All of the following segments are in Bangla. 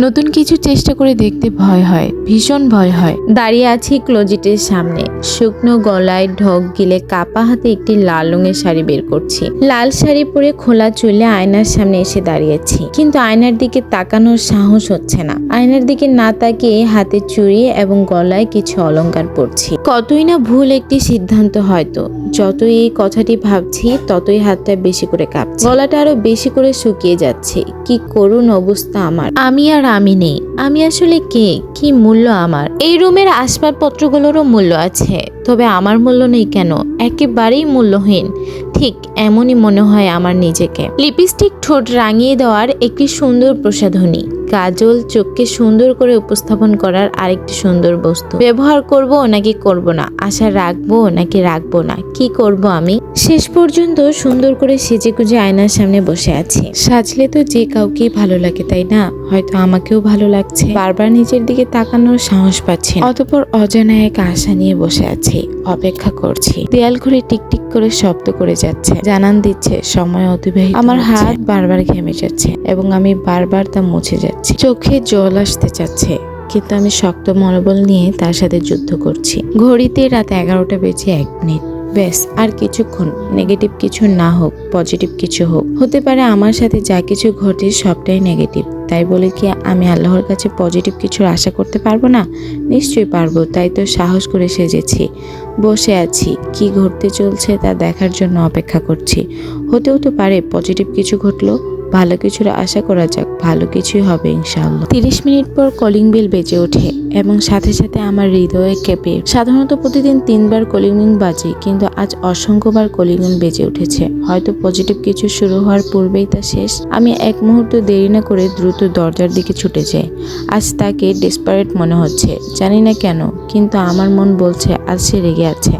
নতুন কিছু চেষ্টা করে দেখতে ভয় হয়, ভীষণ ভয় হয়। দাঁড়িয়ে আছি ক্লোজিটের সামনে। শুকনো গলায় ঢোক গিলে কাপা হাতে একটি লাল রঙের শাড়ি বের করছি। লাল শাড়ি পরে খোলা চুলে আয়নার সামনে এসে দাঁড়িয়েছি। কিন্তু আয়নার দিকে তাকানোর সাহস হচ্ছে না। আয়নার দিকে না তাকিয়ে হাতে চুড়ি এবং গলায় কিছু অলংকার পরছি। কতই না ভুল একটি সিদ্ধান্ত হয়তো। যতই এই কথাটি ভাবছি, ততই হাতটা বেশি করে কাঁপছে। গলাটা আরও বেশি করে শুকিয়ে যাচ্ছে। কি করুণ অবস্থা আমার। আমি আর আমি নেই। আমি আসলে কে? কি মূল্য আমার? এই রুমের আসবাবপত্রগুলোরও মূল্য আছে। তবে আমার মূল্য নেই কেন? একেবারেই মূল্যহীন। ঠিক এমনই মনে হয় আমার নিজেকে। লিপস্টিক ঠোঁট রাঙিয়ে দেওয়ার একটি সুন্দর প্রসাধনী। কাজল চোখকে সুন্দর করে উপস্থাপন করার আরেকটি সুন্দর বস্তু। ব্যবহার করব নাকি করব না? আশা রাখব নাকি রাখব না? কি করব আমি? শেষ পর্যন্ত সুন্দর করে সেজে গুজে আয়নার সামনে বসে আছি। সাজলে তো যে কাউকেই ভালো লাগে, তাই না? হয়তো আমাকেও ভালো লাগছে। বারবার নিজের দিকে তাকানোর সাহস পাচ্ছি অতপর অজানা এক আশা নিয়ে বসে আছি। অপেক্ষা করছি। দেয়াল ঘড়ি টিকটিক করে শব্দ করে যাচ্ছে। জানান দিচ্ছে সময় অতিবাহিত আমার হাত বারবার ঘেমে যাচ্ছে এবং আমি বারবার তা মুছে যাচ্ছি। চোখে জল আসতে চাচ্ছে কিন্তু আমি শক্ত মনোবল নিয়ে তার সাথে যুদ্ধ করছি। ঘড়িতে রাত এগারোটা বেজে এক মিনিট। ব্যাস আর কিছুক্ষণ। নেগেটিভ কিছু না হোক পজিটিভ কিছু হোক। হতে পারে আমার সাথে যা কিছু ঘটে সবটাই নেগেটিভ। তাই বলে কি আমি আল্লাহর কাছে পজিটিভ কিছুর আশা করতে পারব না? নিশ্চয়ই পারব তাই তো সাহস করে সেজেছি। বসে আছি। কি ঘটতে চলছে তা দেখার জন্য অপেক্ষা করছি। হতেও তো পারে পজিটিভ কিছু ঘটলো। ভালো কিছুর আশা করা যাক, ভালো কিছুই হবে ইনশাআল্লাহ। তিরিশ মিনিট পর কলিং বেল বেজে ওঠে এবং সাথে সাথে আমার হৃদয়ে কেঁপে সাধারণত প্রতিদিন তিনবার কলিং বেল বাজে, কিন্তু আজ অসংখ্যবার কলিং বেজে উঠেছে। হয়তো পজিটিভ কিছু শুরু হওয়ার পূর্বেই তা শেষ। আমি এক মুহূর্ত দেরি না করে দ্রুত দরজার দিকে ছুটে যাই। আজ তাকে ডেসপারেট মনে হচ্ছে, জানি না কেন, কিন্তু আমার মন বলছে আজ সে রেগে আছে।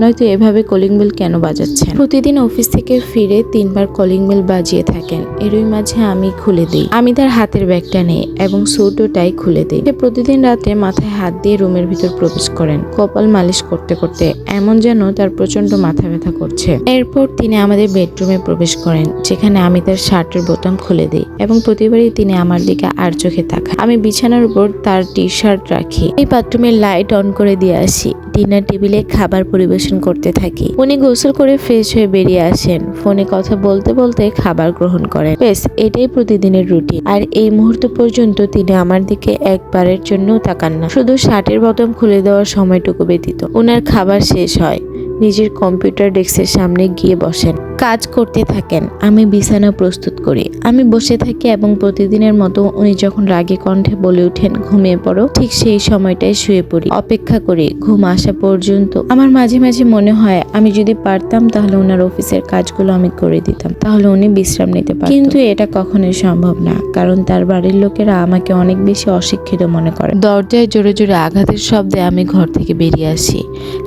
নয়তো এভাবে কলিং বেল কেন বাজাচ্ছে প্রতিদিন অফিস থেকে ফিরে তিনবার কলিং বেল বাজিয়ে থাকেন। এরই মাঝে আমি খুলে দিই। আমি তার হাতের ব্যাগটা নেই এবং সৌটোটাই খুলে দিই। প্রতিদিন রাতে মাথায় হাত দিয়ে রুমের ভিতর প্রবেশ করেন। কপাল মালিশ করতে করতে এমন যেন তার প্রচণ্ড মাথা ব্যথা করছে। এরপর তিনি আমাদের বেডরুমে প্রবেশ করেন, যেখানে আমি তার শার্টের বোতাম খুলে দিই এবং প্রতিবারই তিনি আমার দিকে আর চোখে তাকান। আমি বিছানার উপর তার টি শার্ট রাখি। এই বাথরুমের লাইট অন করে দিয়ে আসি। ডিনার টেবিলে খাবার পরিবেশন করতে থাকি। উনি গোসল করে ফ্রেশ হয়ে বেরিয়ে আসেন। ফোনে কথা বলতে বলতে খাবার গ্রহণ করেন। বেশ, এটাই প্রতিদিনের রুটিন। আর এই মুহূর্ত পর্যন্ত তিনি আমার দিকে একবারের জন্য তাকান না। শুধু শার্টের বোতাম খুলে দেওয়ার সময়টুকু ব্যতীত। ওনার খাবার শেষ হয়। নিজের কম্পিউটার ডেস্কের সামনে গিয়ে বসেন। কাজ করতে থাকেন। আমি বিছানা প্রস্তুত করি। আমি বসে থাকি এবং প্রতিদিনের মতো উনি যখন রাগে কণ্ঠে বলে উঠেন ঘুমিয়ে পড়ো। ঠিক সেই সময়টায় শুয়ে পড়ি। অপেক্ষা করি, ঘুম আসা পর্যন্ত। আমার মাঝে মাঝে মনে হয়, আমি যদি পারতাম তাহলে ওনার অফিসের কাজগুলো আমি করে দিতাম। তাহলে উনি বিশ্রাম নিতে পারতেন কিন্তু এটা কখনোই সম্ভব না, কারণ তার বাড়ির লোকেরা আমাকে অনেক বেশি অশিক্ষিত মনে করে। দরজায় জোরে জোরে আঘাতের শব্দে আমি ঘর থেকে বেরিয়ে আসি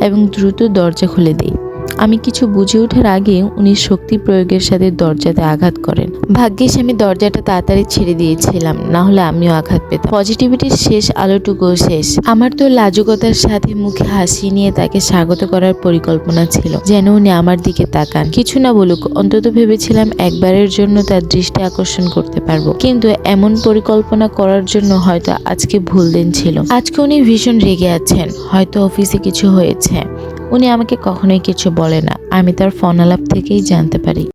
এবং দ্রুত দরজা খুলে দিই। আমি কিছু বুঝে ওঠার আগে উনি শক্তি প্রয়োগের সাথে দরজাতে আঘাত করেন। ভাগ্যিস আমি দরজাটা তাড়াতাড়ি ছেড়ে দিয়েছিলাম, না হলে আমিও আঘাত পেতাম। পজিটিভিটির শেষ আলোটুকু শেষ। আমার তো লাজুকতার সাথে মুখে হাসি নিয়ে তাকে স্বাগত করার পরিকল্পনা ছিল, যেন উনি আমার দিকে তাকান। কিছু না বলুক, অন্তত ভেবেছিলাম একবারের জন্য তার দৃষ্টি আকর্ষণ করতে পারব। কিন্তু এমন পরিকল্পনা করার জন্য হয়তো আজকে ভুল দিন ছিল। আজকে উনি ভীষণ রেগে আছেন, হয়তো অফিসে কিছু হয়েছে। উনি আমাকে কখনোই কিছু বলে না। আমি তার ফোন আলাপ থেকেই জানতে পারি।